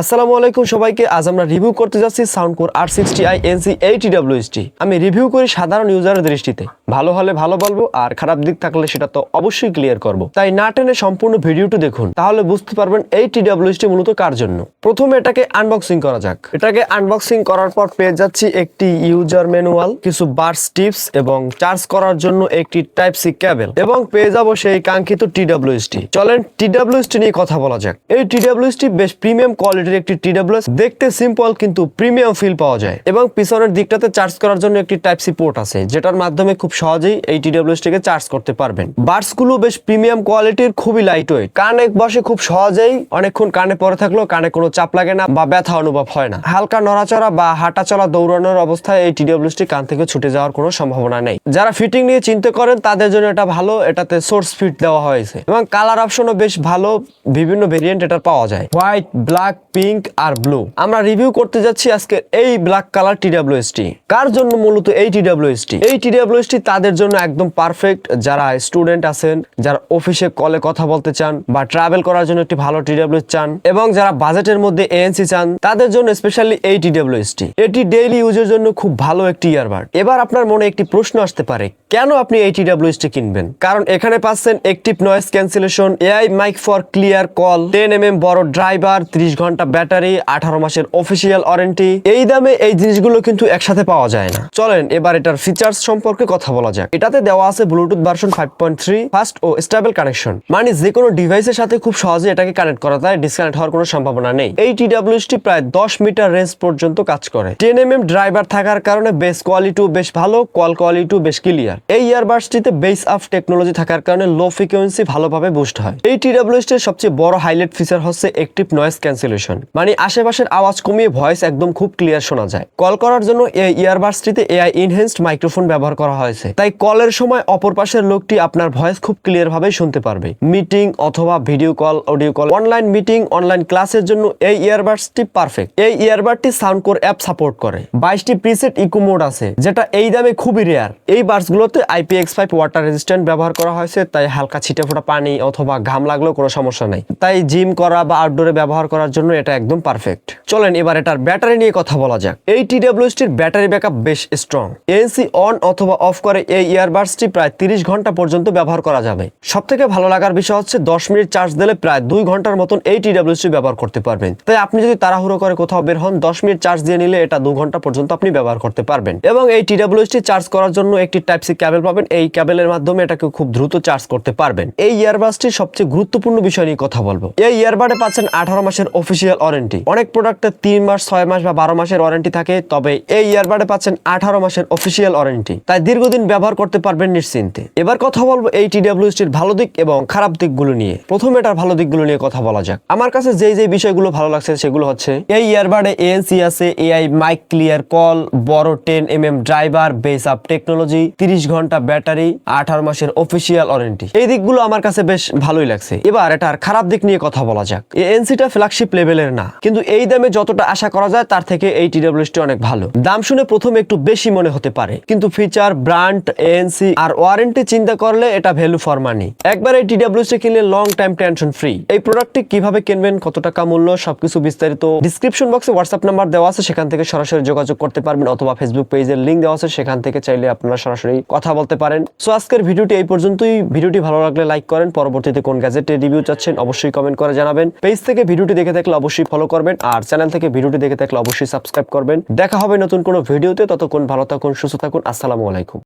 আসসালামু আলাইকুম সবাইকে, আজ আমরা রিভিউ করতে যাচ্ছি Soundcore R sixty I NC eighty WST আমি রিভিউ করি সাধারণ ইউজারের দৃষ্টিতে। ভালো হলে ভালো বলব, আর খারাপ দিক থাকলে সেটা তো অবশ্যই ক্লিয়ার করব। তাই না টেনে সম্পূর্ণ ভিডিওটি দেখুন, তাহলে বুঝতে পারবেন এই টি ডাব্লিউএসটি মূলত কার জন্য। প্রথমে এটাকে আনবক্সিং করা যাক। এটাকে আনবক্সিং করার পর পেয়ে যাচ্ছি একটি ইউজার ম্যানুয়াল কিছু বার্স টিপস এবং চার্জ করার জন্য একটি টাইপ সি ক্যাবেল এবং পেয়ে যাব সেই কাঙ্ক্ষিত টি ডাব্লিউএসটি চলেন টি ডাব্লিউএসটি নিয়ে কথা বলা যাক। এই টি ডাব্লিউএসটি বেশ প্রিমিয়াম কোয়ালিটির একটি টি দেখতে সিম্পল কিন্তু প্রিমিয়াম ফিল পাওয়া যায়। এবং পিছনের দিকটাতে চার্জ করার জন্য একটি টাইপ সি পোর্ট আছে, যেটার মাধ্যমে খুব সহজেই এই টি ডাব্লিউএসটিকে চার্জ করতে পারবেন। বার্সগুলো বেশ প্রিমিয়াম কোয়ালিটির খুবই লাইট ওয়েট কানে বসে খুব সহজেই অনেকক্ষণ কানে পরে থাকলেও কানে কোনো চাপ লাগে না বা ব্যথা অনুভব হয় না। হালকা নড়াচড়া বা হাঁটা চলা দৌড়ানোর অবস্থায় এই টি ডাব্লিউএসটি কান থেকে ছুটে যাওয়ার কোনো সম্ভাবনা নেই। যারা ফিটিং নিয়ে চিন্তা করেন, তাদের জন্য এটা ভালো, এটাতে সোর্স ফিট দেওয়া হয়েছে। এবং কালার অপশনও বেশ ভালো, বিভিন্ন ভেরিয়েন্ট এটার পাওয়া যায়। হোয়াইট ব্ল্যাক পিঙ্ক আর ব্লু। আমরা রিভিউ করতে যাচ্ছি আজকে এই ব্ল্যাক কালার টি কার জন্য মূলত এই টি এই টি তাদের জন্য একদম পারফেক্ট যারা স্টুডেন্ট আছেন, যারা অফিসে কলে কথা বলতে চান বা ট্রাভেল করার জন্য একটি ভালো টি চান এবং যারা বাজেটের মধ্যে এএনসি চান, তাদের জন্য স্পেশালি এই টি এটি ডেইলি ইউজের জন্য খুব ভালো একটি ইয়ারবাড এবার আপনার মনে একটি প্রশ্ন আসতে পারে, কেন আপনি এই টি কিনবেন? কারণ এখানে পাচ্ছেন active noise cancellation AI mic for clear call ten M M বড় ড্রাইভার ত্রিশ ঘণ্টা ব্যাটারি, আঠারো মাসের অফিসিয়াল ওয়ারেন্টি এই দামে এই জিনিসগুলো কিন্তু একসাথে পাওয়া যায় না। চলেন, এবার এটার ফিচার্স সম্পর্কে কথা বলা যাক। এটাতে দেওয়া আছে Bluetooth version five point three fast ও স্টেবল কানেকশন মানে যে কোনো ডিভাইসের সাথে খুব সহজে এটাকে কানেক্ট করা যায় ডিসকানেক্ট হওয়ার কোনো সম্ভাবনা নেই। এই টি প্রায় দশ মিটার রেঞ্জ পর্যন্ত কাজ করে। টেন এম এম ড্রাইভার থাকার কারণে বেস কোয়ালিটিও বেশ ভালো কল কোয়ালিটিও বেশ ক্লিয়ার এই ইয়ারবাডসটিতে বেস আপ টেকনোলজি থাকার কারণে লো ফ্রিকোয়েন্সি ভালোভাবে বুস্ট হয়। এই টি সবচেয়ে বড় হাইলাইট ফিচার হচ্ছে একটিভ নয়েজ ক্যান্সেলেশন মানে আশেপাশের আওয়াজ কমিয়ে ভয়েস একদম খুব ক্লিয়ার শোনা যায়। কল করার জন্য এই ইয়ারবাডসটিতে এআই ইনহেন্সড মাইক্রোফোন ব্যবহার করা হয়েছে। তাই কলের সময় অপর পাশের লোকটি আপনার ভয়েস খুব ক্লিয়ার ভাবে শুনতে পারবে। মিটিং অথবা video call audio call online meeting online ক্লাসের জন্য এই ইয়ারবাডসটি পারফেক্ট এই ইয়ারবাডটি সাউন্ড কোর অ্যাপ সাপোর্ট করে। বাইশটি প্রিসেট ইকো মোড আছে, যেটা এই দামে খুবই রেয়ার এই বাডসগুলোতে আইপিএক্স ফাইভ ওয়াটার রেজিস্ট্যান্ট ব্যবহার করা হয়েছে, তাই হালকা ছিটে ফোটা পানি অথবা ঘাম লাগলেও কোনো সমস্যা নেই। তাই জিম করা বা আউটডোরে ব্যবহার করার জন্য এটা একদম পারফেক্ট চলেন এবার এটার ব্যাটারি নিয়ে কথা বলা যাক। এই টি ডাব্লিউএসটির ব্যাটারি ব্যাকআপ বেশ স্ট্রং এনসি অন অথবা অফ করে এই ইয়ারবাডসটি প্রায় তিরিশ ঘণ্টা পর্যন্ত ব্যবহার করা যাবে। সব থেকে ভালো লাগার বিষয় হচ্ছে দশ মিনিট চার্জ দিলে প্রায় দুই ঘণ্টার মতন এই টি ডাব্লিউএসটি ব্যবহার করতে পারবেন। তাই আপনি যদি তাড়াহুড়ো করে কোথাও বের হন, দশ মিনিট চার্জ দিয়ে নিলে এটা দু ঘণ্টা পর্যন্ত আপনি ব্যবহার করতে পারবেন। এবং এই টি ডাব্লিউএসটি চার্জ করার জন্য একটি টাইপ সি ক্যাবেল পাবেন। এই ক্যাবেলের মাধ্যমে এটাকে খুব দ্রুত চার্জ করতে পারবেন। এই ইয়ারবাডসটির সবচেয়ে গুরুত্বপূর্ণ বিষয় নিয়ে কথা বলব। এই ইয়ারবাডে পাচ্ছেন আঠারো মাসের অফিসিয়াল ওয়ারেন্টি অনেক প্রোডাক্টে তিন মাস, ছয় মাস বা বারো মাসের ওয়ারেন্টি থাকে, তবে এই ইয়ারবাডে পাচ্ছেন আঠারো মাসের অফিসিয়াল ওয়ারেন্টি তাই দীর্ঘদিন ব্যবহার করতে পারবেন নিশ্চিন্তে। এবার কথা বলব এই টি ডাব্লিউএসটির ভালো দিক এবং খারাপ দিকগুলো নিয়ে। প্রথমে এটার ভালো দিকগুলো নিয়ে কথা বলা যাক। আমার কাছে যেই যেই বিষয়গুলো ভালো লাগছে সেগুলো হচ্ছে, এই ইয়ারবাডে এএনসি আছে এআই মাইক ক্লিয়ার কল বড় ten M M driver bass up technology তিরিশ ঘণ্টা ব্যাটারি, আঠারো মাসের অফিসিয়াল ওয়ারেন্টি এই দিকগুলো আমার কাছে বেশ ভালোই লাগছে। এবার এটার খারাপ দিক নিয়ে কথা বলা যাক। এএনসিটা ফ্ল্যাগশিপ লেভেলের না। কিন্তু এই দামে যতটা আশা করা যায়, তার থেকে এই টি অনেক ভালো। দাম শুনে প্রথমে একটু বেশি মনে হতে পারে, কিন্তু ফিচার ব্র্যান্ড এএনসি আর ওয়ারেন্টি চিন্তা করলে এটা ভ্যালু ফর মানি একবার এই টি কিনলে লং টাইম টেনশন ফ্রি এই প্রোডাক্টটি কীভাবে কিনবেন, কত টাকা মূল্য, সবকিছু বিস্তারিত ডিসক্রিপশন বক্সে হোয়াটসঅ্যাপ নাম্বার দেওয়া আছে, সেখান থেকে সরাসরি যোগাযোগ করতে পারবেন, অথবা ফেসবুক পেজের লিঙ্ক দেওয়া আছে, সেখান থেকে চাইলে আপনারা সরাসরি কথা বলতে পারেন। সো আজকের ভিডিওটি এই পর্যন্তই। ভিডিওটি ভালো লাগলে লাইক করেন। পরবর্তীতে কোন গ্যাজেটের রিভিউ চাচ্ছেন, অবশ্যই কমেন্ট করে জানাবেন। পেজ থেকে ভিডিওটি দেখে থাকলে অবশ্যই ফলো করবেন আর চ্যানেল থেকে ভিডিওটি দেখে থাকলে অবশ্যই সাবস্ক্রাইব করবেন। দেখা হবে নতুন কোনো ভিডিওতে, ততক্ষণ ভালো থাকুন, সুস্থ থাকুন, আসসালামু আলাইকুম।